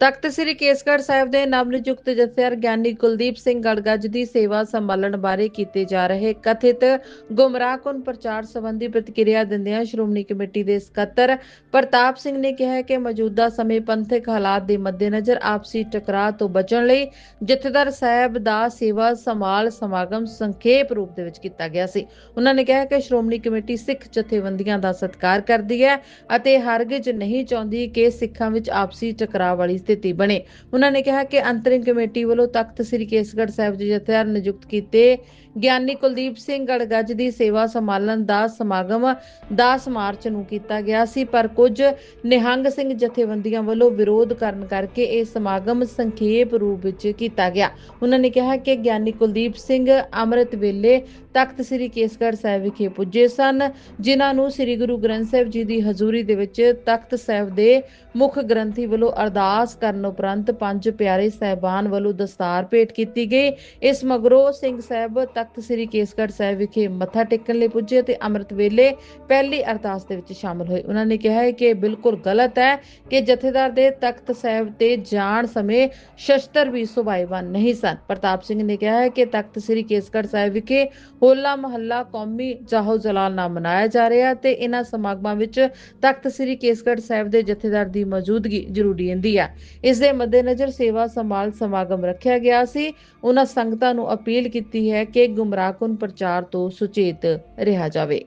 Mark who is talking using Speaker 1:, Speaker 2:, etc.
Speaker 1: ਤਖਤ ਸ੍ਰੀ ਕੇਸਗੜ੍ਹ ਸਾਹਿਬ ਦੇ ਨਵਨਿਯੁਕਤ ਜਥੇਦਾਰ ਗਿਆਨੀ ਕੁਲਦੀਪ ਸਿੰਘ ਗੜਗੱਜ ਦੀ ਸੇਵਾ ਸੰਭਾਲਣ ਬਾਰੇ ਕੀਤੇ ਜਾ ਰਹੇ ਕਥਿਤ ਗੁੰਮਰਾਹਕੁਨ ਪ੍ਰਚਾਰ ਸੰਬੰਧੀ ਪ੍ਰਤੀਕਿਰਿਆ ਦਿੰਦਿਆਂ ਸ਼੍ਰੋਮਣੀ ਕਮੇਟੀ ਦੇ ਸਕੱਤਰ ਪ੍ਰਤਾਪ ਸਿੰਘ ਨੇ ਕਿਹਾ ਕਿ ਮੌਜੂਦਾ ਸਮੇਂ ਪੰਥਕ ਹਾਲਾਤ ਦੇ ਮੱਦੇਨਜ਼ਰ ਆਪਸੀ ਟਕਰਾਅ ਤੋਂ ਬਚਣ ਲਈ ਜਥੇਦਾਰ ਸਾਹਿਬ ਦਾ ਸੇਵਾ ਸੰਭਾਲ ਸਮਾਗਮ ਸੰਖੇਪ ਰੂਪ ਦੇ ਵਿੱਚ ਕੀਤਾ ਗਿਆ ਸੀ। ਉਹਨਾਂ ਨੇ ਕਿਹਾ ਕਿ ਸ਼੍ਰੋਮਣੀ ਕਮੇਟੀ ਸਿੱਖ ਜਥੇਬੰਦੀਆਂ ਦਾ ਸਤਿਕਾਰ ਕਰਦੀ ਹੈ ਅਤੇ ਹਰਗਿਜ਼ ਨਹੀਂ ਚਾਹੁੰਦੀ ਕਿ ਸਿੱਖਾਂ ਵਿੱਚ ਆਪਸੀ ਟਕਰਾਅ ਵਾਲੀ ਸਥਿਤੀ ਬਣੇ। ਉਹਨਾਂ ਨੇ ਕਿਹਾ ਕਿ ਅੰਤਰਿਮ ਕਮੇਟੀ ਵੱਲੋਂ ਤਖਤ ਸ੍ਰੀ ਕੇਸਗੜ੍ਹ ਸਾਹਿਬ ਦੇ ਜਥੇਦਾਰ ਨਿਯੁਕਤ ਕੀਤੇ ਗਿਆਨੀ ਕੁਲਦੀਪ ਸਿੰਘ ਗੜਗੱਜ ਦੀ ਸੇਵਾ ਸੰਭਾਲਣ ਦਾ ਸਮਾਗਮ 10 ਮਾਰਚ ਨੂੰ ਕੀਤਾ ਗਿਆ ਸੀ, ਪਰ ਕੁਝ ਨਿਹੰਗ ਸਿੰਘ ਜਥੇਬੰਦੀਆਂ ਵੱਲੋਂ ਵਿਰੋਧ ਕਰਨ ਕਰਕੇ ਇਹ ਸਮਾਗਮ ਸੰਖੇਪ ਰੂਪ ਵਿੱਚ ਕੀਤਾ ਗਿਆ। ਉਹਨਾਂ ਨੇ ਕਿਹਾ ਕਿ ਗਿਆਨੀ ਕੁਲਦੀਪ ਸਿੰਘ ਅੰਮ੍ਰਿਤ ਵੇਲੇ ਤਖਤ ਸ੍ਰੀ ਕੇਸਗੜ੍ਹ ਸਾਹਿਬ ਵਿਖੇ ਪੁੱਜੇ ਸਨ, ਜਿਨ੍ਹਾਂ ਨੂੰ ਸ੍ਰੀ ਗੁਰੂ ਗ੍ਰੰਥ ਸਾਹਿਬ ਜੀ ਦੀ ਹਜ਼ੂਰੀ ਦੇ ਵਿੱਚ ਤਖਤ ਸਾਹਿਬ ਦੇ ਮੁੱਖ ਗ੍ਰੰਥੀ ਵੱਲੋਂ ਅਰਦਾਸ ਕਰਨ ਉਪਰੰਤ ਪੰਜ ਪਿਆਰੇ ਸਹਿਬਾਨ ਵੱਲੋਂ ਦਸਤਾਰ ਭੇਟ ਕੀਤੀ ਗਈ। ਇਸ ਮਗਰੋਂ ਸਿੰਘ ਸਾਹਿਬ ਤਖਤ ਸ੍ਰੀ ਕੇਸਗੜ੍ਹ ਸਾਹਿਬ ਵਿਖੇ ਮੱਥਾ ਟੇਕਣ ਲਈ ਪੁੱਜੇ ਤੇ ਅੰਮ੍ਰਿਤ ਵੇਲੇ ਪਹਿਲੀ ਅਰਦਾਸ ਦੇ ਵਿੱਚ ਸ਼ਾਮਲ ਹੋਏ। ਉਹਨਾਂ ਨੇ ਕਿਹਾ ਹੈ ਕਿ ਬਿਲਕੁਲ ਗਲਤ ਹੈ ਕਿ ਜਥੇਦਾਰ ਦੇ ਤਖਤ ਸਾਹਿਬ ਤੇ ਜਾਣ ਸਮੇਂ ਸ਼ਸਤਰ ਵੀ ਸੁਭਾਈਵਾਨ ਨਹੀਂ ਸਨ। ਪ੍ਰਤਾਪ ਸਿੰਘ ਨੇ ਕਿਹਾ ਹੈ ਕਿ ਤਖਤ ਸ੍ਰੀ ਕੇਸਗੜ੍ਹ ਸਾਹਿਬ ਵਿਖੇ ਹੋਲਾ ਮਹੱਲਾ ਕੌਮੀ ਜਾਹੋ ਜਲਾਲ ਨਾਲ ਮਨਾਇਆ ਜਾ ਰਿਹਾ ਤੇ ਇਹਨਾਂ ਸਮਾਗਮਾਂ ਵਿੱਚ ਤਖਤ ਸ੍ਰੀ ਕੇਸਗੜ੍ਹ ਸਾਹਿਬ ਦੇ ਜਥੇਦਾਰ ਦੀ ਮੌਜੂਦਗੀ ਜ਼ਰੂਰੀ ਹੁੰਦੀ ਹੈ। ਇਸ ਦੇ ਮੱਦੇਨਜ਼ਰ ਸੇਵਾ ਸੰਭਾਲ ਸਮਾਗਮ ਰੱਖਿਆ ਗਿਆ ਸੀ। ਉਹਨਾਂ ਸੰਗਤਾਂ ਨੂੰ ਅਪੀਲ ਕੀਤੀ ਹੈ ਕਿ ਗੁੰਮਰਾਹਕੁਨ ਪ੍ਰਚਾਰ ਤੋਂ ਸੁਚੇਤ ਰਿਹਾ ਜਾਵੇ।